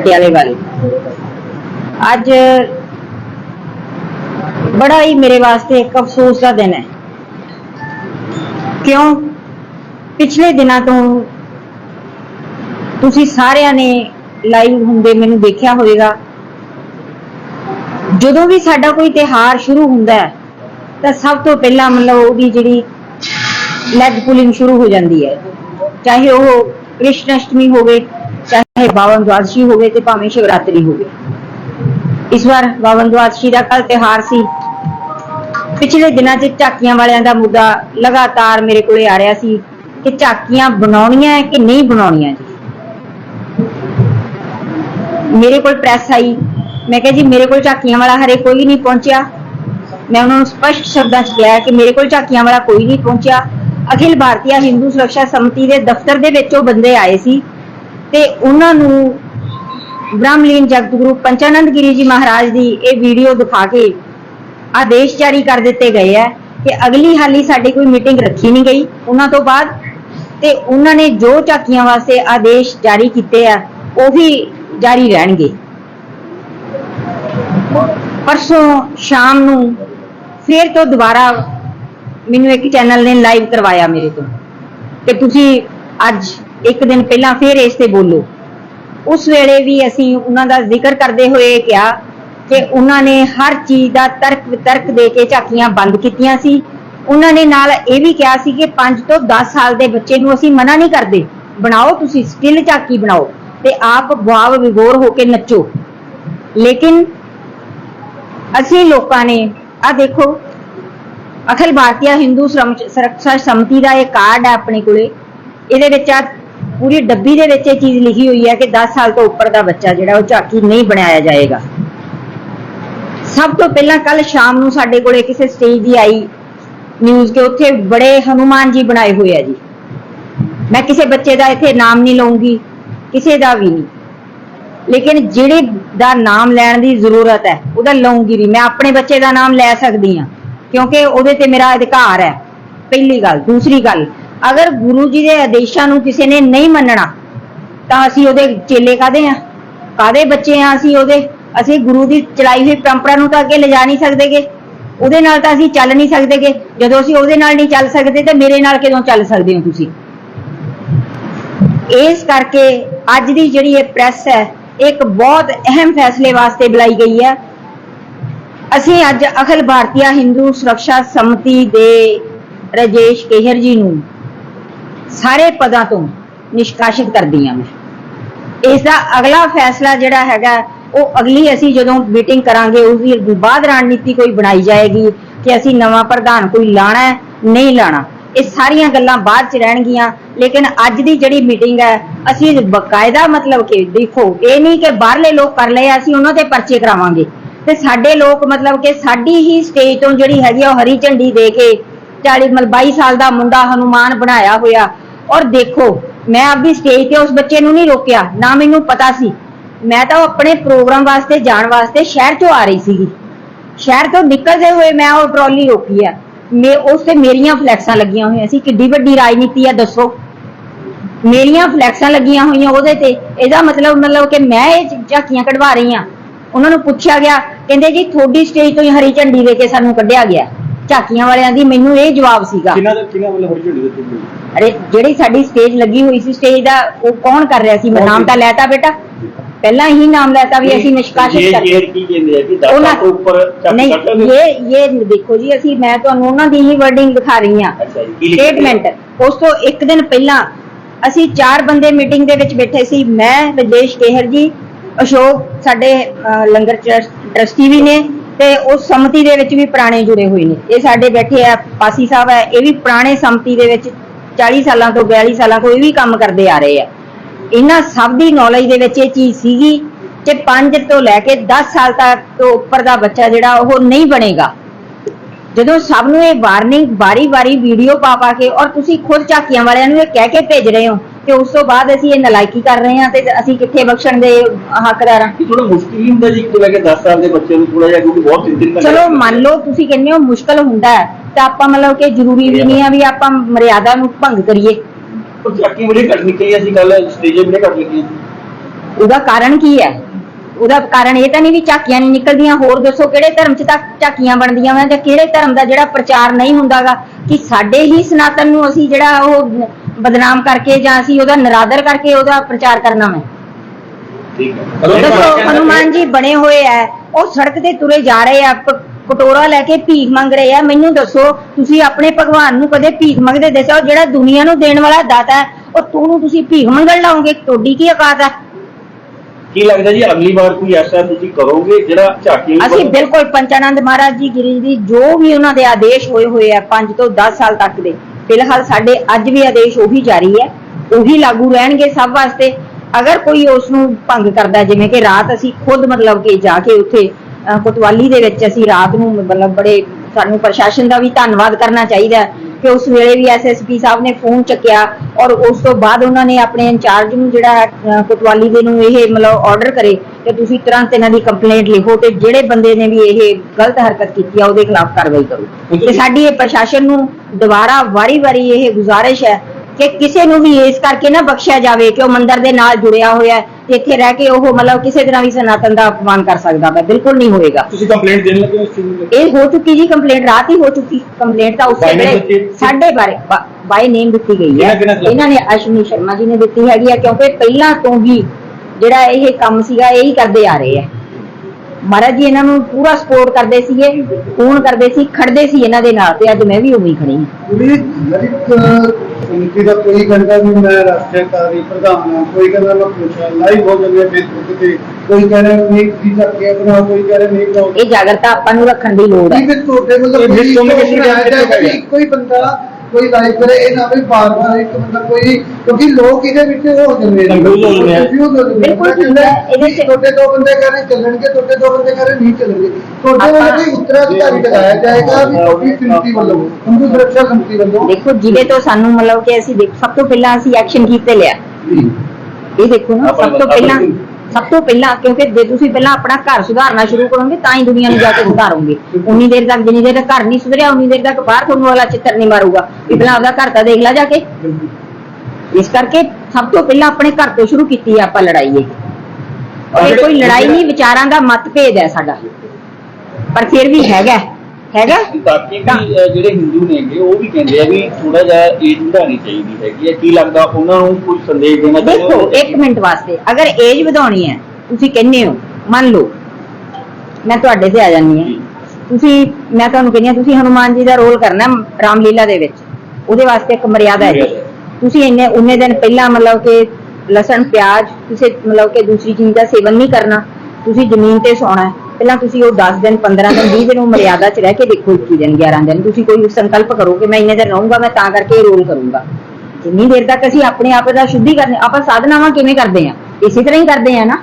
ਪਟਿਆਲੇ ਵਾਲੇ। ਅੱਜ ਬੜਾ ਹੀ ਮੇਰੇ ਵਾਸਤੇ ਇੱਕ ਅਫਸੋਸ ਦਾ ਦਿਨ ਹੈ। ਕਿਉਂ? ਪਿਛਲੇ ਦਿਨਾਂ ਤੋਂ ਤੁਸੀਂ ਸਾਰਿਆਂ ਨੇ ਲਾਈਵ ਹੁੰਦੇ ਮੈਨੂੰ ਦੇਖਿਆ ਹੋਵੇਗਾ। ਜਦੋਂ ਵੀ ਸਾਡਾ ਕੋਈ ਤਿਹਾਰ ਸ਼ੁਰੂ ਹੁੰਦਾ ਹੈ, ਤਾਂ ਸਭ ਤੋਂ ਪਹਿਲਾਂ ਮਤਲਬ ਉਹਦੀ ਜਿਹੜੀ ਲੈਗ ਪੁਲਿੰਗ ਸ਼ੁਰੂ ਹੋ ਜਾਂਦੀ ਹੈ। ਚਾਹੇ ਉਹ ਕ੍ਰਿਸ਼ਨ ਅਸ਼ਟਮੀ ਹੋਵੇ ਚਾਹੇ ਬਾਵਨ ਦਵਾਦਸ਼ੀ ਹੋਵੇ ਤੇ ਭਾਵੇਂ ਸ਼ਿਵਰਾਤਰੀ ਹੋਵੇ। ਇਸ ਵਾਰ ਬਾਵਨ ਦਵਾਦਸ਼ੀ ਦਾ ਕੱਲ ਤਿਹਾਰ ਸੀ। ਪਿਛਲੇ ਦਿਨਾਂ 'ਚ ਝਾਕੀਆਂ ਵਾਲਿਆਂ ਦਾ ਮੁੱਦਾ ਲਗਾਤਾਰ ਮੇਰੇ ਕੋਲੇ ਆ ਰਿਹਾ ਸੀ ਕਿ ਝਾਕੀਆਂ ਬਣਾਉਣੀਆਂ ਹੈ ਕਿ ਨਹੀਂ ਬਣਾਉਣੀਆਂ ਜੀ। ਮੇਰੇ ਕੋਲ ਪ੍ਰੈਸ ਆਈ। ਮੈਂ ਕਿਹਾ ਜੀ, ਮੇਰੇ ਕੋਲ ਝਾਕੀਆਂ ਵਾਲਾ ਹਰੇ ਕੋਈ ਨਹੀਂ ਪਹੁੰਚਿਆ। ਮੈਂ ਉਹਨਾਂ ਨੂੰ ਸਪਸ਼ਟ ਸ਼ਬਦਾਂ 'ਚ ਕਿਹਾ ਕਿ ਮੇਰੇ ਕੋਲ ਝਾਕੀਆਂ ਵਾਲਾ ਕੋਈ ਨਹੀਂ ਪਹੁੰਚਿਆ। ਅਖਿਲ ਭਾਰਤੀ ਹਿੰਦੂ ਸੁਰੱਖਿਆ ਸਮਿਤੀ ਦੇ ਦਫ਼ਤਰ ਦੇ ਵਿੱਚ ਉਹ ਬੰਦੇ ਆਏ ਸੀ। ਤੇ ਉਹਨਾਂ ਨੂੰ ਬ੍ਰਹਮਲੀਨ ਜਗਤ ਗੁਰੂ ਪੰਚਾਨੰਦ ਗਿਰੀ ਜੀ ਮਹਾਰਾਜ ਦੀ ਇਹ ਵੀਡੀਓ ਦਿਖਾ ਕੇ ਆਦੇਸ਼ ਜਾਰੀ ਕਰ ਦਿੱਤੇ ਗਏ ਹੈ ਕਿ ਅਗਲੀ ਹਾਲੀ ਸਾਡੀ ਕੋਈ ਮੀਟਿੰਗ ਰੱਖੀ ਨਹੀਂ ਗਈ ਉਹਨਾਂ ਤੋਂ ਬਾਅਦ ਤੇ ਉਹਨਾਂ ਨੇ ਜੋ ਝਾਕੀਆਂ ਵਾਸਤੇ ਆਦੇਸ਼ ਜਾਰੀ ਕੀਤੇ ਆ, ਉਹ ਵੀ ਜਾਰੀ ਰਹਿਣਗੇ। ਪਰਸੋਂ ਸ਼ਾਮ ਨੂੰ ਫੇਰ ਤੋਂ ਦੁਬਾਰਾ ਮੈਨੂੰ ਇੱਕ ਚੈਨਲ ਨੇ ਲਾਈਵ ਕਰਵਾਇਆ ਮੇਰੇ ਤੋਂ ਕਿ ਤੁਸੀਂ ਅੱਜ ਇੱਕ ਦਿਨ ਪਹਿਲਾਂ ਫੇਰ ਇਸ ਤੇ ਬੋਲੋ। ਉਸ ਵੇਲੇ ਵੀ ਅਸੀਂ ਉਹਨਾਂ ਦਾ ਜ਼ਿਕਰ ਕਰਦੇ ਹੋਏ ਕਿਹਾ ਕਿ ਉਹਨਾਂ ਨੇ ਹਰ ਚੀਜ਼ ਦਾ ਤਰਕ ਵਿਤਰਕ ਦੇ ਕੇ ਝਾਕੀਆਂ ਬੰਦ ਕੀਤੀਆਂ ਸੀ। ਉਹਨਾਂ ਨੇ ਨਾਲ ਇਹ ਵੀ ਕਿਹਾ ਸੀ ਕਿ 5 ਤੋਂ 10 ਸਾਲ ਦੇ ਬੱਚੇ ਨੂੰ ਅਸੀਂ ਮਨਾ ਨਹੀਂ ਕਰਦੇ। ਬਣਾਓ ਤੁਸੀਂ ਸਕਿੱਲ ਝਾਕੀ ਬਣਾਓ ਤੇ ਆਪ ਵਾਵ ਵਿਗੋਰ ਹੋ ਕੇ ਨੱਚੋ। ਲੇਕਿਨ ਅਸੀਂ ਲੋਕਾਂ ਨੇ ਆ ਦੇਖੋ, ਅਖਿਲ ਭਾਰਤੀ ਹਿੰਦੂ ਸ਼ਰਮ- ਸੁਰੱਖਿਆ ਸਮਿਤੀ ਦਾ ਇਹ ਕਾਰਡ ਹੈ ਆਪਣੇ ਕੋਲੇ। ਇਹਦੇ ਵਿੱਚ ਆ ਪੂਰੀ ਡੱਬੀ ਦੇ ਵਿੱਚ ਇਹ ਚੀਜ਼ ਲਿਖੀ ਹੋਈ ਹੈ ਕਿ 10 ਸਾਲ ਤੋਂ ਉੱਪਰ ਦਾ ਬੱਚਾ ਜਿਹੜਾ ਉਹ ਝਾਕੀ ਨਹੀਂ ਬਣਾਇਆ ਜਾਏਗਾ। ਸਭ ਤੋਂ ਪਹਿਲਾਂ ਕੱਲ ਸ਼ਾਮ ਨੂੰ ਸਾਡੇ ਕੋਲੇ ਕਿਸੇ ਸਟੇਜ ਦੀ ਆਈ ਨਿਊਜ਼ ਕਿ ਉੱਥੇ ਬੜੇ ਹਨੂਮਾਨ ਜੀ ਬਣਾਏ ਹੋਏ ਆ ਜੀ। ਮੈਂ ਕਿਸੇ ਬੱਚੇ ਦਾ ਇੱਥੇ ਨਾਮ ਨਹੀਂ ਲਵਾਂਗੀ ਕਿਸੇ ਦਾ ਵੀ ਨਹੀਂ। ਲੇਕਿਨ ਜਿਹੜੇ ਦਾ ਨਾਮ ਲੈਣ ਦੀ ਜ਼ਰੂਰਤ ਹੈ, ਉਹਦਾ ਲਵਾਂਗੀ ਵੀ। ਮੈਂ ਆਪਣੇ ਬੱਚੇ ਦਾ ਨਾਮ ਲੈ ਸਕਦੀ ਹਾਂ, ਕਿਉਂਕਿ ਉਹਦੇ ਤੇ ਮੇਰਾ ਅਧਿਕਾਰ ਹੈ। ਪਹਿਲੀ ਗੱਲ। ਦੂਸਰੀ ਗੱਲ ਅਗਰ ਗੁਰੂ ਜੀ ਦੇ ਆਦੇਸ਼ਾਂ ਨੂੰ ਕਿਸੇ ਨੇ ਨਹੀਂ ਮੰਨਣਾ, ਤਾਂ ਅਸੀਂ ਉਹਦੇ ਚੇਲੇ ਕਾਦੇ ਆ? ਕਾਦੇ ਬੱਚੇ ਆ ਅਸੀਂ ਉਹਦੇ? ਅਸੀਂ ਗੁਰੂ ਦੀ ਚਲਾਈ ਹੋਈ ਪਰੰਪਰਾ ਨੂੰ ਤਾਂ ਅੱਗੇ ਲਿਜਾ ਨਹੀਂ ਸਕਦੇਗੇ। ਉਹਦੇ ਨਾਲ ਤਾਂ ਅਸੀਂ ਚੱਲ ਨਹੀਂ ਸਕਦੇਗੇ। ਜਦੋਂ ਅਸੀਂ ਉਹਦੇ ਨਾਲ ਨਹੀਂ ਚੱਲ ਸਕਦੇ, ਤੇ ਮੇਰੇ ਨਾਲ ਕਿਦੋਂ ਚੱਲ ਸਕਦੇ ਹੋ ਤੁਸੀਂ? ਇਸ ਕਰਕੇ ਅੱਜ ਦੀ ਜਿਹੜੀ ਇਹ ਪ੍ਰੈਸ ਹੈ ਇੱਕ ਬਹੁਤ ਅਹਿਮ ਫੈਸਲੇ ਵਾਸਤੇ ਬੁਲਾਈ ਗਈ ਹੈ। ਅਸੀਂ ਅੱਜ ਅਖਿਲ ਭਾਰਤੀ ਹਿੰਦੂ ਸੁਰੱਖਿਆ ਸਮਿਤੀ ਦੇ ਰਜੇਸ਼ ਕੇਹਰ ਜੀ ਨੂੰ ਸਾਰੇ ਪਦਾਂ ਤੋਂ ਨਿਸ਼ਕਾਸ਼ਿਤ ਕਰਦੀ ਹਾਂ ਮੈਂ ਇਸ ਦਾ ਅਗਲਾ ਫੈਸਲਾ ਜਿਹੜਾ ਹੈਗਾ, ਉਹ ਅਗਲੀ ਅਸੀਂ ਜਦੋਂ ਮੀਟਿੰਗ ਕਰਾਂਗੇ, ਉਸ ਦੀ ਬਾਅਦ ਰਣਨੀਤੀ ਕੋਈ ਬਣਾਈ ਜਾਏਗੀ ਕਿ ਅਸੀਂ ਨਵਾਂ ਪ੍ਰਧਾਨ ਕੋਈ ਲਾਣਾ ਹੈ, ਨਹੀਂ ਲਾਣਾ। ਇਹ ਸਾਰੀਆਂ ਗੱਲਾਂ ਬਾਅਦ ਚ ਰਹਿਣਗੀਆਂ, ਲੇਕਿਨ ਅੱਜ ਦੀ ਜਿਹੜੀ ਮੀਟਿੰਗ ਹੈ, ਅਸੀਂ ਬਕਾਇਦਾ ਮਤਲਬ ਕਿ ਦੇਖੋ, ਇਹ ਨਹੀਂ ਕਿ ਬਾਹਰਲੇ ਲੋਕ ਕਰ ਲਏ, ਅਸੀਂ ਉਹਨਾਂ ਤੇ ਪਰਚੇ ਕਰਾਵਾਂਗੇ। ਤੇ ਸਾਡੇ ਲੋਕ ਮਤਲਬ ਕਿ ਸਾਡੀ ਹੀ ਸਟੇਜ ਤੋਂ ਜਿਹੜੀ ਹੈਗੀ ਆ, ਉਹ ਹਰੀ ਝੰਡੀ ਦੇ ਕੇ 40 ਮਤਲਬ 22 ਸਾਲ ਦਾ ਮੁੰਡਾ ਹਨੂਮਾਨ ਬਣਾਇਆ ਹੋਇਆ ਔਰ ਦੇਖੋ, ਮੈਂ ਆਪਦੀ ਸਟੇਜ ਤੇ ਉਸ ਬੱਚੇ ਨੂੰ ਨਹੀਂ ਰੋਕਿਆ, ਨਾ ਮੈਨੂੰ ਪਤਾ ਸੀ। ਮੈਂ ਤਾਂ ਉਹ ਆਪਣੇ ਪ੍ਰੋਗਰਾਮ ਵਾਸਤੇ ਜਾਣ ਵਾਸਤੇ ਸ਼ਹਿਰ ਚੋਂ ਆ ਰਹੀ ਸੀਗੀ। ਸ਼ਹਿਰ ਤੋਂ ਨਿਕਲਦੇ ਹੋਏ ਮੈਂ ਉਹ ਟਰਾਲੀ ਰੋਕੀ ਆ। ਮੇ, ਉਸ ਤੇ ਮੇਰੀਆਂ ਫਲੈਕਸਾਂ ਲੱਗੀਆਂ ਹੋਈਆਂ ਸੀ। ਕਿੱਡੀ ਵੱਡੀ ਰਾਜਨੀਤੀ ਆ, ਦੱਸੋ। ਮੇਰੀਆਂ ਫਲੈਕਸਾਂ ਲੱਗੀਆਂ ਹੋਈਆਂ ਉਹਦੇ ਤੇ। ਇਹਦਾ ਮਤਲਬ ਮਤਲਬ ਕਿ ਮੈਂ ਇਹ ਝਾਕੀਆਂ ਕਢਵਾ ਰਹੀ ਆ। ਉਹਨਾਂ ਨੂੰ ਪੁੱਛਿਆ ਗਿਆ, ਕਹਿੰਦੇ ਜੀ, ਤੁਹਾਡੀ ਸਟੇਜ ਤੋਂ ਹੀ ਹਰੀ ਝੰਡੀ ਦੇ ਕੇ ਸਾਨੂੰ ਕੱਢਿਆ ਗਿਆ। ਝਾਕੀਆਂ ਵਾਲਿਆਂ ਦੀ ਮੈਨੂੰ ਇਹ ਜਵਾਬ ਸੀਗਾ। ਕਿਹਨਾਂ ਦਾ ਕਿਹਨਾਂ ਵੱਲੋਂ ਹਰੀ ਝੰਡੀ ਦਿੱਤੀ ਗਈ? ਅਰੇ ਜਿਹੜੀ ਸਾਡੀ ਸਟੇਜ ਲੱਗੀ ਹੋਈ ਸੀ ਸਟੇਜ ਦਾ ਉਹ ਕੌਣ ਕਰ ਰਿਹਾ ਸੀ? ਮੈਂ ਨਾਮ ਤਾਂ ਲੈਤਾ ਬੇਟਾ। ਪਹਿਲਾਂ ਹੀ ਨਾਮ ਲੈਤਾ ਵੀ ਅਸੀਂ ਨਿਸ਼ਕਾਸ਼ਿਤ ਇਹ ਕਰ ਇਹ ਕੀ ਕਹਿੰਦੇ ਆ ਕਿ 10 ਉਹਨਾਂ- ਸਾਲ ਤੋਂ ਉੱਪਰ ਚੱਕ ਨਹੀਂ। ਇਹ ਇਹ ਦੇਖੋ ਜੀ ਅਸੀਂ ਮੈਂ ਤੁਹਾਨੂੰ ਉਹਨਾਂ ਦੀ ਹੀ ਵਰਡਿੰਗ ਦਿਖਾ ਰਹੀ ਹਾਂ। ਅੱਛਾ ਜੀ ਕੀ ਲਿਖਿਆ ਗਿਆ? ਸਟੇਟਮੈਂਟ ਉਸ ਤੋਂ ਇੱਕ ਦਿਨ ਪਹਿਲਾਂ ਅਸੀਂ ਚਾਰ ਬੰਦੇ ਮੀਟਿੰਗ ਦੇ ਵਿੱਚ ਬੈਠੇ ਸੀ। ਮੈਂ ਰਜੇਸ਼ ਕੇਹਰ ਜੀ ਅਸ਼ੋਕ ਸਾਡੇ ਅਹ, ਲੰਗਰ ਟਰਸਟੀ ਵੀ ਨੇ। ਤੇ ਉਸ ਸਮਿਤੀ ਦੇ ਵਿੱਚ ਵੀ ਪੁਰਾਣੇ ਜੁੜੇ ਹੋਏ ਨੇ। ਇਹ ਸਾਡੇ ਬੈਠੇ ਆ, ਪਾਸੀ ਸਾਹਿਬ ਹੈ ਇਹ ਵੀ ਪੁਰਾਣੇ ਸਮਿਤੀ ਦੇ ਵਿੱਚ 40 ਸਾਲਾਂ ਤੋਂ 42 ਸਾਲਾਂ ਤੋਂ ਇਹ ਵੀ ਕੰਮ ਕਰਦੇ ਆ ਰਹੇ ਆ। ਇਹਨਾਂ ਸਭ ਦੀ ਨੌਲੇਜ ਦੇ ਵਿੱਚ ਇਹ ਚੀਜ਼ ਸੀਗੀ ਕਿ 5 ਤੋਂ ਲੈ ਕੇ 10 ਸਾਲ ਤੱਕ ਤੋਂ ਉੱਪਰ ਦਾ ਬੱਚਾ ਜਿਹੜਾ ਉਹ ਨਹੀਂ ਬਣੇਗਾ। ਜਦੋਂ ਸਭ ਨੂੰ ਇਹ ਵਾਰਨਿੰਗ ਵਾਰੀ-ਵਾਰੀ ਵੀਡੀਓ ਪਾ ਪਾ ਕੇ ਔਰ ਤੁਸੀਂ ਖੁਦ ਝਾਕੀਆਂ ਵਾਲਿਆਂ ਨੂੰ ਇਹ ਕਹਿ ਕੇ ਭੇਜ ਰਹੇ ਹੋ ਕਿ ਉਸ ਤੋਂ ਬਾਅਦ ਅਸੀਂ ਇਹ ਨਲਾਇਕੀ ਕਰ ਰਹੇ ਹਾਂ ਤੇ ਅਸੀਂ ਕਿੱਥੇ ਬਖਸ਼ਣ ਦੇ ਹੱਕਦਾਰ ਹਾਂ। ਥੋੜਾ ਮੁਸ਼ਕਿਲ ਹੀ ਹੁੰਦਾ ਜੀ ਕਿ ਕੇ 10 ਸਾਲ ਦੇ ਬੱਚੇ ਨੂੰ ਥੋੜਾ ਜਿਹਾ ਕਿਉਂਕਿ ਬਹੁਤ ਤਿੰਨ ਤਿੰਨ ਚਲੋ ਮੰਨ ਲਓ ਤੁਸੀਂ ਕਹਿੰਦੇ ਹੋ ਮੁਸ਼ਕਲ ਹੁੰਦਾ ਹੈ ਤਾਂ ਆਪਾਂ ਮਤਲਬ ਕਿ ਜ਼ਰੂਰੀ ਵੀ ਨਹੀਂ ਆ ਵੀ ਆਪਾਂ ਮਰਿਆਦਾ ਨੂੰ ਭੰਗ ਕਰੀਏ। ਉਹ ਚੱਕੀ ਬੜੀ ਘੱਟ ਨਿਕਲੀ ਅਸੀਂ ਕੱਲ ਸਟੇਜ ਬੜੇ ਘੱਟ ਨਿਕਲੀ ਉਹਦਾ ਕਾਰਨ ਕੀ ਹੈ? ਉਹਦਾ ਕਾਰਨ ਇਹ ਤਾਂ ਨਹੀਂ ਵੀ ਝਾਕੀਆਂ ਨਹੀਂ ਨਿਕਲਦੀਆਂ ਹੋਰ ਦੱਸੋ ਕਿਹੜੇ ਧਰਮ 'ਚ ਤਾਂ ਝਾਕੀਆਂ ਬਣਦੀਆਂ ਵਾ ਜਾਂ ਕਿਹੜੇ ਧਰਮ ਦਾ ਜਿਹੜਾ ਪ੍ਰਚਾਰ ਨਹੀਂ ਹੁੰਦਾਗਾ? ਕਿ ਸਾਡੇ ਹੀ ਸਨਾਤਨ ਨੂੰ ਅਸੀਂ ਜਿਹੜਾ ਉਹ ਬਦਨਾਮ ਕਰਕੇ ਜਾਂ ਅਸੀਂ ਉਹਦਾ ਨਿਰਾਦਰ ਕਰਕੇ ਉਹਦਾ ਪ੍ਰਚਾਰ ਕਰਨਾ ਮੈਂ ਠੀਕ ਹੈ। ਦੱਸੋ ਹਨੂਮਾਨ ਜੀ ਬਣੇ ਹੋਏ ਐ ਉਹ ਸੜਕ ਤੇ ਤੁਰੇ ਜਾ ਰਹੇ ਆ ਕਟੋਰਾ ਲੈ ਕੇ ਭੀਖ ਮੰਗ ਰਹੇ ਆ। ਮੈਨੂੰ ਦੱਸੋ ਤੁਸੀਂ ਆਪਣੇ ਭਗਵਾਨ ਨੂੰ ਕਦੇ ਭੀਖ ਮੰਗਦੇ ਦੇਖਿਆ ਉਹ ਜਿਹੜਾ ਦੁਨੀਆ ਨੂੰ ਦੇਣ ਵਾਲਾ ਦਾਤਾ ਹੈ ਉਹ ਤੂੰ ਨੂੰ ਤੁਸੀਂ ਭੀਖ ਮੰਗਣ ਲਾਓਗੇ ਤੁਹਾਡੀ ਕੀ ਔਕਾਤ ਹੈ ਕੀ ਲੱਗਦਾ ਜੀ ਅਗਲੀ ਵਾਰ ਕੋਈ ਐਸਾ ਤੁਸੀਂ ਕਰੋਗੇ ਜਿਹੜਾ ਝਾਕੀ ਨੂੰ ਅਸੀਂ ਬਿਲਕੁਲ ਪੰਚਾਨੰਦ ਮਹਾਰਾਜ ਜੀ ਗਿਰੀ ਜੀ ਜੋ ਵੀ ਉਹਨਾਂ ਦੇ ਆਦੇਸ਼ ਹੋਏ ਹੋਏ ਆ 5 ਤੋਂ 10 ਸਾਲ ਤੱਕ ਦੇ ਫਿਲਹਾਲ ਸਾਡੇ ਅੱਜ ਵੀ ਆਦੇਸ਼ ਉਹੀ ਜਾਰੀ ਹੈ ਉਹੀ ਲਾਗੂ ਰਹਿਣਗੇ ਸਭ ਵਾਸਤੇ। ਅਗਰ ਕੋਈ ਉਸ ਨੂੰ ਭੰਗ ਕਰਦਾ ਜਿਵੇਂ ਕਿ ਰਾਤ ਅਸੀਂ ਖੁਦ ਮਤਲਬ ਕਿ ਜਾ ਕੇ ਉੱਥੇ ਕੋਤਵਾਲੀ ਦੇ ਵਿੱਚ ਅਸੀਂ ਰਾਤ ਨੂੰ ਮਤਲਬ ਬੜੇ ਸਾਨੂੰ ਪ੍ਰਸ਼ਾਸਨ ਦਾ ਵੀ ਧੰਨਵਾਦ ਕਰਨਾ ਚਾਹੀਦਾ ਕਿ ਉਸ ਵੇਲੇ ਵੀ ਐਸਐਸਪੀ ਸਾਹਿਬ ਨੇ ਫੋਨ ਚੱਕਿਆ ਔਰ ਉਸ ਤੋਂ ਬਾਅਦ ਉਹਨਾਂ ਨੇ ਆਪਣੇ ਇੰਚਾਰਜ ਨੂੰ ਜਿਹੜਾ ਅਹ, ਕੋਤਵਾਲੀ ਦੇ ਨੂੰ ਇਹ ਮਤਲਬ ਆਰਡਰ ਕਰੇ ਕਿ ਤੁਸੀਂ ਤੁਰੰਤ ਇਹਨਾਂ ਦੀ ਕੰਪਲੇਂਟ ਲਿਖੋ ਤੇ ਜਿਹੜੇ ਬੰਦੇ ਨੇ ਵੀ ਇਹ ਗਲਤ ਹਰਕਤ ਕੀਤੀ ਆ ਉਹਦੇ ਖਿਲਾਫ ਕਾਰਵਾਈ ਕਰੋ। ਤੇ ਸਾਡੀ ਇਹ ਪ੍ਰਸ਼ਾਸਨ ਨੂੰ ਦੁਬਾਰਾ ਵਾਰੀ-ਵਾਰੀ ਇਹ ਗੁਜ਼ਾਰਿਸ਼ ਹੈ ਕਿ ਕਿਸੇ ਨੂੰ ਵੀ ਇਸ ਕਰਕੇ ਨਾ ਬਖਸ਼ਿਆ ਜਾਵੇ ਕਿ ਉਹ ਮੰਦਿਰ ਦੇ ਨਾਲ ਜੁੜਿਆ ਹੋਇਆ ਹੈ ਤੇ ਇੱਥੇ ਰਹਿ ਕੇ ਉਹ ਮਤਲਬ ਕਿਸੇ ਤਰ੍ਹਾਂ ਵੀ ਸਨਾਤਨ ਦਾ ਅਪਮਾਨ ਕਰ ਸਕਦਾ ਹੈ ਬਿਲਕੁਲ ਨਹੀਂ ਹੋਏਗਾ। ਤੁਸੀਂ ਕੰਪਲੇਂਟ ਦੇਣ ਲੱਗੇ ਹੋ ਇਸ ਚੀਜ਼ ਨੂੰ ਇਹ ਹੋ ਚੁੱਕੀ ਜੀ ਕੰਪਲੇਂਟ ਰਾਤ ਹੀ ਹੋ ਚੁੱਕੀ ਕੰਪਲੇਂਟ ਤਾਂ ਉਸੇ By name ਵੇਲੇ ਦਿੱਤੀ? ਸਾਡੇ ਬਾਰੇ ਬਾਈ ਨੇਮ ਦਿੱਤੀ ਗਈ ਹੈ। ਕਿਹਨਾਂ- ਕਿਹਨਾਂ ਖਿਲਾਫ਼? ਇਹਨਾਂ ਨੇ ਅਸ਼ਵਨੀ ਸ਼ਰਮਾ ਜੀ ਨੇ ਦਿੱਤੀ ਹੈਗੀ ਹੈ ਕਿਉਂਕਿ ਪਹਿਲਾਂ ਤੋਂ ਹੀ ਜਿਹੜਾ ਇਹ ਕੰਮ ਸੀਗਾ ਇਹ ਹੀ ਕਰਦੇ ਆ ਰਹੇ ਆ ਮਹਾਰਾਜ ਜੀ ਇਹਨਾਂ ਨੂੰ ਪੂਰਾ ਸਪੋਰਟ ਕਰਦੇ ਸੀਗੇ ਫੋਨ ਕਰਦੇ ਸੀ ਖੜਦੇ ਸੀ ਇਹਨਾਂ ਦੇ ਨਾਲ ਤੇ ਅੱਜ ਮੈਂ ਵੀ ਉਵੇਂ ਹੀ ਖੜੀ ਹਾਂ। ਪੂਰੀ ਦਾ ਕੋਈ ਕਹਿੰਦਾ ਵੀ ਮੈਂ ਰਾਸ਼ਟਰਕਾਰੀ ਪ੍ਰਧਾਨ ਹਾਂ ਕੋਈ ਕਹਿੰਦਾ ਮੈਂ ਪੁੱਛਿਆ ਲਾਈਵ ਹੋ ਜਾਂਦੇ ਫੇਸਬੁੱਕ ਤੇ ਕੋਈ ਕਹਿੰਦਾ ਨਹੀਂ ਕੀ ਚੱਕਿਆ ਬਣਾ ਕੋਈ ਕਹਿੰਦਾ ਨਹੀਂ ਬਣਾਓ ਇਹ ਜਾਗਰਤਾ ਆਪਾਂ ਨੂੰ ਰੱਖਣ ਦੀ ਲੋੜ ਹੈ। ਤੁਹਾਡੇ ਮਤਲਬ ਕੋਈ ਬੰਦਾ ਕੋਈ ਲਾਈਵ ਕਰੇ ਇਹ ਨਾ ਵੀ ਬਾਰ ਬਾਰ ਇੱਕ ਬੰਦਾ ਕੋਈ ਕਿਉਂਕਿ ਲੋਕ ਇਹਦੇ ਵਿੱਚ ਹੋ ਜਾਂਦੇ ਨੇ Confuse ਹੋ ਜਾਂਦੇ ਆ। confuse ਹੋ ਜਾਂਦੇ। ਬਿਲਕੁਲ ਇਹਦੇ ਚ- ਤੁਹਾਡੇ ਦੋ ਬੰਦੇ ਕਹਿੰਦੇ ਚੱਲਣਗੇ ਤੁਹਾਡੇ ਦੋ ਬੰਦੇ ਕਹਿੰਦੇ ਨਹੀਂ ਚੱਲਣਗੇ ਤੁਹਾਡੇ ਵੱਲੋਂ ਕੋਈ ਉੱਤਰਾਧਿਕਾਰੀ ਲਗਾਇਆ ਜਾਏਗਾ ਵੀ ਤੁਹਾਡੀ ਸਮਿਤੀ ਵੱਲੋਂ ਹਿੰਦੂ ਸੁਰੱਖਿਆ ਸਮਿਤੀ ਵੱਲੋਂ ਦੇਖੋ ਜਿਹਦੇ ਤੋਂ ਸਾਨੂੰ ਮਤਲਬ ਕਿ ਅਸੀਂ ਦੇਖ ਸਭ ਤੋਂ ਪਹਿਲਾਂ ਅਸੀਂ ਐਕਸ਼ਨ ਕੀਤੇ ਲਿਆ ਇਹ ਦੇਖੋ ਨਾ ਸਭ ਤੋਂ ਪਹਿਲਾਂ। ਸਭ ਤੋਂ ਪਹਿਲਾਂ ਕਿਉਂਕਿ ਜੇ ਤੁਸੀਂ ਪਹਿਲਾਂ ਆਪਣਾ ਘਰ ਸੁਧਾਰਨਾ ਸ਼ੁਰੂ ਕਰੋਗੇ ਤਾਂ ਹੀ ਦੁਨੀਆ ਨੂੰ ਜਾ ਕੇ ਸੁਧਾਰੋਗੇ। ਉਨੀ ਦੇਰ ਤੱਕ ਜਿੰਨੀ ਦੇਰ ਤੱਕ ਘਰ ਨਹੀਂ ਸੁਧਰਿਆ ਉਨੀ ਦੇਰ ਤੱਕ ਬਾਹਰ ਤੁਹਾਨੂੰ ਵਾਲਾ ਚਿੱਤਰ ਨਹੀਂ ਮਾਰੂਗਾ। ਪਹਿਲਾਂ ਆਪਦਾ ਘਰ ਤਾਂ ਦੇਖ ਲੈ ਜਾ ਕੇ। ਇਸ ਕਰਕੇ ਸਭ ਤੋਂ ਪਹਿਲਾਂ ਆਪਣੇ ਘਰ ਤੋਂ ਸ਼ੁਰੂ ਕੀਤੀ ਹੈ ਆਪਾਂ ਲੜਾਈ ਇਹ। ਕੋਈ ਲੜਾਈ ਨਹੀਂ ਵਿਚਾਰਾਂ ਦਾ ਮਤਭੇਦ ਹੈ ਸਾਡਾ। ਪਰ ਫਿਰ ਵੀ ਹੈਗਾ ਹੈਗਾ? ਬਾਕੀ ਵੀ ਅਹ, ਜਿਹੜੇ ਹਿੰਦੂ ਨੇਗੇ ਉਹ ਵੀ ਕਹਿੰਦੇ ਆ ਵੀ ਥੋੜਾ ਜਿਹਾ ਏਜ ਵਧਾਉਣੀ ਚਾਹੀਦੀ ਹੈਗੀ ਹੈ। ਕੀ ਲੱਗਦਾ ਉਹਨਾਂ ਨੂੰ ਕੋਈ ਸੰਦੇਸ਼ ਦੇਣਾ ਦੇਖੋ ਇੱਕ ਮਿੰਟ ਵਾਸਤੇ ਅਗਰ ਏਜ ਵਧਾਉਣੀ ਹੈ ਤੁਸੀਂ ਕਹਿੰਦੇ ਹੋ ਮੰਨ ਲਓ ਮੈਂ ਤੁਹਾਡੇ ਤੇ ਆ ਜਾਨੀ ਹਾਂ। ਤੁਸੀਂ ਮੈਂ ਤੁਹਾਨੂੰ ਕਹਿੰਦੀ ਹਾਂ ਤੁਸੀਂ ਹਨੂਮਾਨ ਜੀ ਦਾ ਰੋਲ ਕਰਨਾ ਹੈ ਰਾਮਲੀਲਾ ਦੇ ਵਿੱਚ। ਉਹਦੇ ਵਾਸਤੇ ਇੱਕ ਮਰਿਆਦਾ ਹੈ। ਜੀ। ਤੁਸੀਂ ਇੰਨੇ ਉਨੇ ਦਿਨ ਪਹਿਲਾਂ ਮਤਲਬ ਕਿ ਲਸਣ ਪਿਆਜ਼ ਕਿਸੇ ਮਤਲਬ ਕਿ ਦੂਸਰੀ ਚੀਜ਼ ਦਾ ਸੇਵਨ ਨਹੀਂ ਕਰਨਾ। ਤੁਸੀਂ ਜ਼ਮੀਨ ਤੇ ਸੌਣਾ ਹੈ। ਪਹਿਲਾਂ ਤੁਸੀਂ ਉਹ 10 ਦਿਨ 15 ਦਿਨ 20 ਦਿਨ ਉਹ ਮਰਿਆਦਾ 'ਚ ਰਹਿ ਕੇ ਦੇਖੋ 21 ਦਿਨ 11 ਦਿਨ। ਤੁਸੀਂ ਕੋਈ ਸੰਕਲਪ ਕਰੋ ਕਿ ਮੈਂ ਇੰਨੇ ਦਿਨ ਰਹੂੰਗਾ, ਮੈਂ ਤਾਂ ਕਰਕੇ ਇਹ ਰੋਲ ਕਰੂੰਗਾ। ਜਿੰਨੀ ਦੇਰ ਤੱਕ ਅਸੀਂ ਆਪਣੇ ਆਪ ਦਾ ਸ਼ੁੱਧੀਕਰਨ, ਆਪਾਂ ਸਾਧਨਾਵਾਂ ਕਿਵੇਂ ਕਰਦੇ ਆ ਇਸੇ ਤਰ੍ਹਾਂ ਹੀ ਕਰਦੇ ਆ ਨਾ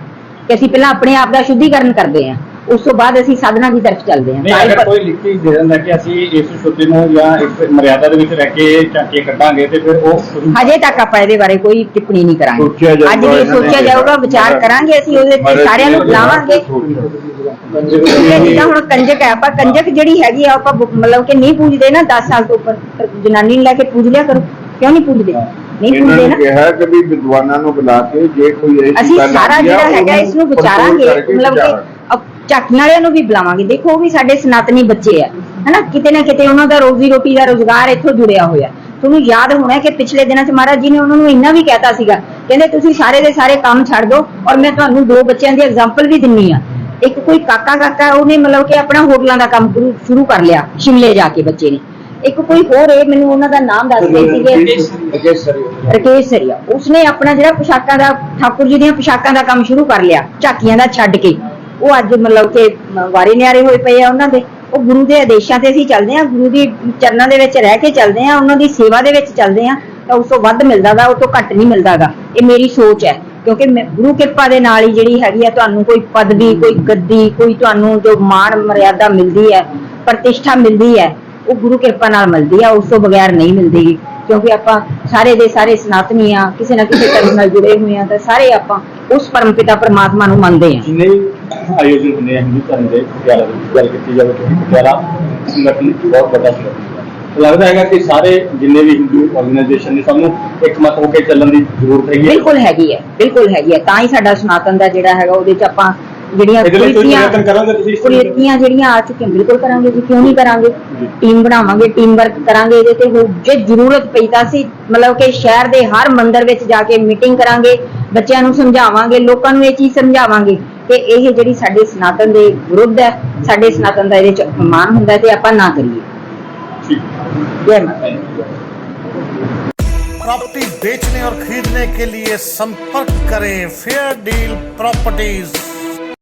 ਕਿ ਅਸੀਂ ਪਹਿਲਾਂ ਆਪਣੇ ਆਪ ਦਾ ਸ਼ੁੱਧੀਕਰਨ ਕਰਦੇ ਆ ਉਸ ਤੋਂ ਬਾਅਦ ਅਸੀਂ ਸਾਧਨਾ ਦੀ ਤਰਫ ਚੱਲਦੇ ਆ ਨਹੀਂ ਅਗਰ ਕੋਈ ਲਿਖਤੀ ਦੇ ਦਿੰਦਾ ਕਿ ਅਸੀਂ ਇਸ ਸ਼ੁੱਧੀ ਨੂੰ ਜਾਂ ਇਸ ਮਰਿਆਦਾ ਦੇ ਵਿੱਚ ਰਹਿ ਕੇ ਝਾਂਕੇ ਕੱਢਾਂਗੇ ਤੇ ਫਿਰ ਉਹ ਹਜੇ ਤੱਕ ਆਪਾਂ ਇਹਦੇ ਬਾਰੇ ਕੋਈ ਟਿੱਪਣੀ ਨਹੀਂ ਕਰਾਂਗੇ। ਅੱਜ ਵੀ ਸੋਚਿਆ ਜਾਊਗਾ ਵਿਚਾਰ ਕਰਾਂਗੇ ਅਸੀਂ ਉਹਦੇ ਤੇ ਸਾਰਿਆਂ ਨੂੰ ਬੁਲਾਵਾਂਗੇ। ਜਿੱਦਾਂ ਹੁਣ ਕੰਜਕ ਹੈ ਆਪਾਂ ਕੰਜਕ ਜਿਹੜੀ ਹੈਗੀ ਆ ਆਪਾਂ ਮਤਲਬ ਕਿ ਨਹੀਂ ਪੂਜਦੇ ਨਾ 10 ਸਾਲ ਤੋਂ ਉੱਪਰ ਪਰ ਜਨਾਨੀ ਨੂੰ ਲੈ ਕੇ ਪੂਜ ਲਿਆ ਕਰੋ। ਕਿਉਂ ਨਹੀਂ ਪੂਜਦੇ? ਨਹੀਂ ਪੂਜਦੇ ਨੇ ਕਿਹਾ ਕਿ ਵੀ ਵਿਦਵਾਨਾਂ ਨੂੰ ਬੁਲਾ ਕੇ ਜੇ ਕੋਈ ਅਸੀਂ ਸਾਰਾ ਜਿਹੜਾ ਹੈਗਾ ਇਸ ਨੂੰ ਵਿਚਾਰਾਂਗੇ। ਮਤਲਬ ਕਿ ਵਿਚਾਰਾਂਗੇ। ਝਾਕੀਆਂ ਵਾਲਿਆਂ ਨੂੰ ਵੀ ਬੁਲਾਵਾਂਗੇ। ਦੇਖੋ, ਉਹ ਵੀ ਸਾਡੇ ਸਨਾਤਨੀ ਬੱਚੇ ਆ। ਹਨਾ? ਕਿਤੇ ਨਾ ਕਿਤੇ ਉਹਨਾਂ ਦਾ ਰੋਜ਼ੀ ਰੋਟੀ ਦਾ ਰੋਜ਼ਗਾਰ ਇੱਥੋਂ ਜੁੜਿਆ ਹੋਇਆ। ਤੁਹਾਨੂੰ ਯਾਦ ਹੋਣਾ ਕਿ ਪਿਛਲੇ ਦਿਨਾਂ 'ਚ ਮਹਾਰਾਜ ਜੀ ਨੇ ਉਹਨਾਂ ਨੂੰ ਇੰਨਾ ਵੀ ਕਹਿਤਾ ਸੀਗਾ। ਕਹਿੰਦੇ, ਤੁਸੀਂ ਸਾਰੇ ਦੇ ਸਾਰੇ ਕੰਮ ਛੱਡ ਦਿਓ ਔਰ ਮੈਂ ਤੁਹਾਨੂੰ ਦੋ ਬੱਚਿਆਂ ਦੀ ਐਗਜ਼ਾਮਪਲ ਵੀ ਦਿੰਨੀ ਆ। ਇੱਕ ਕੋਈ ਕਾਕਾ ਕਾਕਾ ਉਹਨੇ ਮਤਲਬ ਕਿ ਆਪਣਾ ਹੋਟਲਾਂ ਦਾ ਕੰਮ ਸ਼ੁਰੂ- ਕਰ ਲਿਆ, ਸ਼ਿਮਲੇ ਜਾ ਕੇ ਬੱਚੇ ਨੇ। ਇੱਕ ਕੋਈ ਹੋਰ ਇਹ ਮੈਨੂੰ ਉਹਨਾਂ ਦਾ ਨਾਮ ਦੱਸ ਰਹੇ ਸੀਗੇ। ਰਕੇਸ਼ ਸਰੀਆ। ਉਸਨੇ ਆਪਣਾ ਜਿਹੜਾ ਪੁਸ਼ਾਕਾਂ ਦਾ, ਠਾਕੁਰ ਜੀ ਦੀਆਂ ਪੁਸ਼ਾਕਾਂ ਦਾ ਕੰਮ ਸ਼ੁਰੂ ਕਰ ਲਿਆ, ਝਾਕੀਆਂ ਦਾ ਛੱਡ ਕੇ। ਉਹ ਅੱਜ ਮਤਲਬ ਕਿ ਵਾਰੇ ਨਿਆਰੇ ਹੋਏ ਪਏ ਆ ਉਹਨਾਂ ਦੇ ਉਹ ਗੁਰੂ ਦੇ ਆਦੇਸ਼ਾਂ ਤੇ ਅਸੀਂ ਚੱਲਦੇ ਆ ਗੁਰੂ ਦੀ ਚਰਨਾਂ ਦੇ ਵਿੱਚ ਰਹਿ ਕੇ ਚੱਲਦੇ ਆ ਉਹਨਾਂ ਦੀ ਸੇਵਾ ਦੇ ਵਿੱਚ ਚੱਲਦੇ ਆ ਤਾਂ ਉਸ ਤੋਂ ਵੱਧ ਮਿਲਦਾ ਮਿਲਦਾਗਾ ਉਹ ਤੋਂ ਘੱਟ ਨਹੀਂ ਮਿਲਦਾਗਾ ਇਹ ਮੇਰੀ ਸੋਚ ਹੈ, ਕਿਉਂਕਿ ਮੈਂ- ਗੁਰੂ ਕਿਰਪਾ ਦੇ ਨਾਲ ਹੀ ਜਿਹੜੀ ਹੈਗੀ ਆ, ਤੁਹਾਨੂੰ ਕੋਈ ਪਦਵੀ, ਕੋਈ ਗੱਦੀ, ਕੋਈ ਤੁਹਾਨੂੰ ਜੋ ਮਾਣ, ਮਰਿਆਦਾ ਮਿਲਦੀ ਹੈ, ਪ੍ਰਤਿਸ਼ਠਾ ਮਿਲਦੀ ਹੈ, ਉਹ ਗੁਰੂ ਕਿਰਪਾ ਨਾਲ ਮਿਲਦੀ ਆ, ਉਸ ਤੋਂ ਬਗੈਰ ਨਹੀਂ ਮਿਲਦੀ ਗੀ। ਕਿਉਂਕਿ ਆਪਾਂ ਸਾਰੇ ਦੇ ਸਾਰੇ ਸਨਾਤਨੀ ਆ ਕਿਸੇ ਨਾ ਕਿਸੇ ਧਰਮ ਨਾਲ ਜੁੜੇ ਹੋਏ ਆ ਤਾਂ ਸਾਰੇ ਆਪਾਂ ਉਸ ਪਰਮਪਿਤਾ ਪਰਮਾਤਮਾ ਨੂੰ ਮੰਨਦੇ ਆ। ਜਿੰਨੇ ਵੀ ਆਯੋਜਨ ਹੁੰਦੇ ਆ ਹਿੰਦੂ ਧਰਮ ਦੇ ਪਟਿਆਲਾ ਦੇ ਵਿੱਚ ਗੱਲ ਕੀਤੀ ਜਾਵੇ ਕਿ ਪਟਿਆਲਾ ਸੰਗਠਨ ਬਹੁਤ ਵੱਡਾ ਸੰਗਠਨ ਲੱਗਦਾ ਹੈਗਾ ਕਿ ਸਾਰੇ ਜਿੰਨੇ ਵੀ ਹਿੰਦੂ ਆਰਗੇਨਾਈਜੇਸ਼ਨ ਨੇ ਸਭ ਨੂੰ ਇੱਕਮਤ ਹੋ ਕੇ ਚੱਲਣ ਦੀ ਜ਼ਰੂਰਤ ਹੈਗੀ ਹੈ। ਬਿਲਕੁਲ ਹੈਗੀ ਹੈ ਬਿਲਕੁਲ ਹੈਗੀ ਹੈ। ਤਾਂ ਹੀ ਸਾਡਾ ਸਨਾਤਨ ਦਾ ਜਿਹੜਾ ਹੈਗਾ ਉਹਦੇ ਚ ਆਪਾਂ ਜਿਹੜੀਆਂ ਇਹਦੇ ਲਈ ਕੋਈ ਕੁਰੀਤੀਆਂ ਪ੍ਰਯਤਨ ਕਰੋਗੇ ਤੁਸੀਂ ਇਸ ਚੀਜ਼ ਲਈ? ਕੁਰੀਤੀਆਂ ਜਿਹੜੀਆਂ ਆ ਚੁੱਕੀਆਂ ਬਿਲਕੁਲ ਕਰਾਂਗੇ ਜੀ ਕਿਉਂ ਨਹੀਂ ਕਰਾਂਗੇ ਜੀ। ਟੀਮ ਬਣਾਵਾਂਗੇ ਟੀਮ ਵਰਕ ਕਰਾਂਗੇ ਇਹਦੇ ਤੇ ਹੋ- ਜੇ ਜ਼ਰੂਰਤ ਪਈ ਤਾਂ ਅਸੀਂ ਮਤਲਬ ਕਿ ਸ਼ਹਿਰ ਦੇ ਹਰ ਮੰਦਿਰ ਵਿੱਚ ਜਾ ਕੇ ਮੀਟਿੰਗ ਕਰਾਂਗੇ ਬੱਚਿਆਂ ਨੂੰ ਸਮਝਾਵਾਂਗੇ ਲੋਕਾਂ ਨੂੰ ਇਹ ਚੀਜ਼ ਸਮਝਾਵਾਂਗੇ ਕਿ ਇਹ ਜਿਹੜੀ ਸਾਡੇ ਸਨਾਤਨ ਦੇ ਵਿਰੁੱਧ ਹੈ ਸਾਡੇ ਸਨਾਤਨ ਦਾ ਇਹਦੇ ਚ ਅਪਮਾਨ ਹੁੰਦਾ ਹੈ ਤੇ ਆਪਾਂ ਨਾ ਕਰੀਏ ਠੀਕ ਜੈ ਮਾਤਾ ਦੀ। प्रॉपर्टी बेचने और खरीदने के लिए संपर्क करें फेयर डील प्रॉपर्टीज